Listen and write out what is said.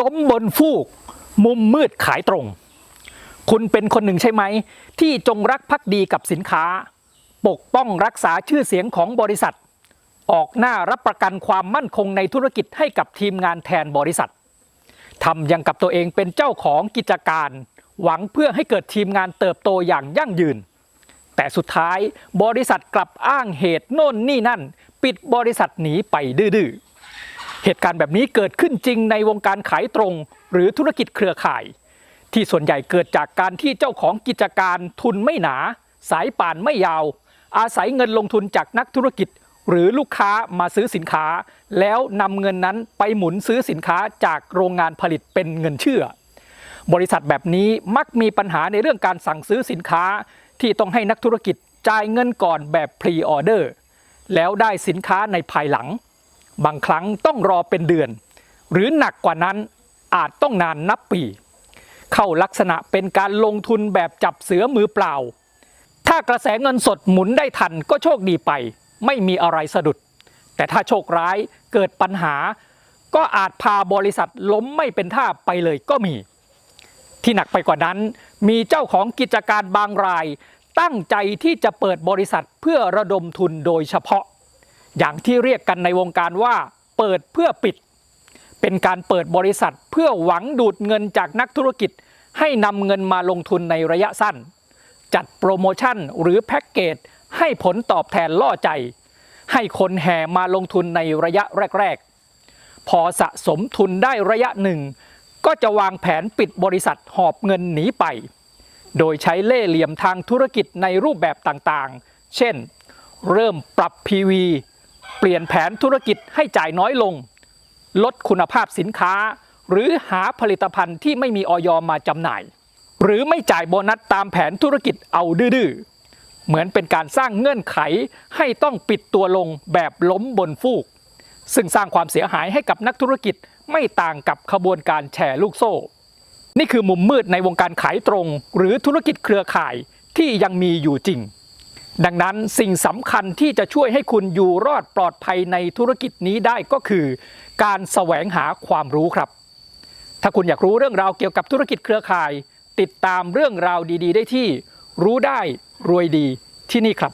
ล้มบนฟูก มุมมืดขายตรง คุณเป็นคนหนึ่งใช่ไหม ที่จงรักภักดีกับสินค้า ปกป้องรักษาชื่อเสียงของบริษัท ออกหน้ารับประกันความมั่นคงในธุรกิจให้กับทีมงานแทนบริษัททำยังกับตัวเองเป็นเจ้าของกิจการ หวังเพื่อให้เกิดทีมงานเติบโตอย่างยั่งยืน แต่สุดท้ายบริษัทกลับอ้างเหตุโน่นนี่นั่น ปิดบริษัทหนีไปดื้อๆ เหตุการณ์แบบนี้เกิดขึ้นจริงในวงการขายตรง หรือธุรกิจเครือข่าย ที่ส่วนใหญ่เกิดจากการที่เจ้าของกิจการทุนไม่หนา สายป่านไม่ยาว อาศัยเงินลงทุนจากนักธุรกิจ หรือลูกค้ามาซื้อสินค้า แล้วนำเงินนั้นไปหมุนซื้อสินค้าจากโรงงานผลิตเป็นเงินเชื่อ บริษัทแบบนี้มักมีปัญหาในเรื่องการสั่งซื้อสินค้า ที่ต้องให้นักธุรกิจจ่ายเงินก่อนแบบพรีออเดอร์แล้วได้สินค้าในภายหลัง บางครั้งต้องรอเป็นเดือน หรือหนักกว่านั้นอาจต้องนานนับปี เข้าลักษณะเป็นการลงทุนแบบจับเสือมือเปล่า ถ้ากระแสเงินสดหมุนได้ทันก็โชคดีไป ไม่มีอะไรสะดุด แต่ถ้าโชคร้ายเกิดปัญหา ก็อาจพาบริษัทล้มไม่เป็นท่าไปเลยก็มี ที่หนักไปกว่านั้น มีเจ้าของกิจการบางราย ตั้งใจที่จะเปิดบริษัทเพื่อระดมทุนโดยเฉพาะ อย่างที่เรียกกันในวงการว่า เปิดเพื่อปิด เป็นการเปิดบริษัทเพื่อหวังดูดเงินจากนักธุรกิจ ให้นำเงินมาลงทุนในระยะสั้น จัดโปรโมชั่นหรือแพ็กเกจให้ผลตอบแทนล่อใจ ให้คนแห่มาลงทุนในระยะแรก ๆ พอสะสมทุนได้ระยะหนึ่ง ก็จะวางแผนปิดบริษัทหอบเงินหนีไป โดยใช้เล่ห์เหลี่ยมทางธุรกิจในรูปแบบต่างๆ เช่น เริ่มปรับ PV ลี่ยนแผนธุรกิจให้จ่ายน้อยลง ลดคุณภาพสินค้า หรือหาผลิตภัณฑ์ที่ไม่มีออยมาจำหน่าย หรือไม่จ่ายโบนัสตามแผนธุรกิจเอาดื้อเหมือนเป็นการสร้างเงื่อนไขให้ต้องปิดตัวลงแบบล้มบนฟูก ซึ่งสร้างความเสียหายให้กับนักธุรกิจไม่ต่างกับขบวนการแชร์ลูกโซ่ นี่คือมุมมืดในวงการขายตรง หรือธุรกิจเครือข่ายที่ยังมีอยู่จริง ดังนั้นสิ่งสำคัญที่จะช่วยให้คุณอยู่รอดปลอดภัยในธุรกิจนี้ได้ก็คือ การแสวงหาความรู้ครับ ถ้าคุณอยากรู้เรื่องราวเกี่ยวกับธุรกิจเครือข่าย ติดตามเรื่องราวดี ๆ ได้ที่ รู้ได้รวยดีที่นี่ครับ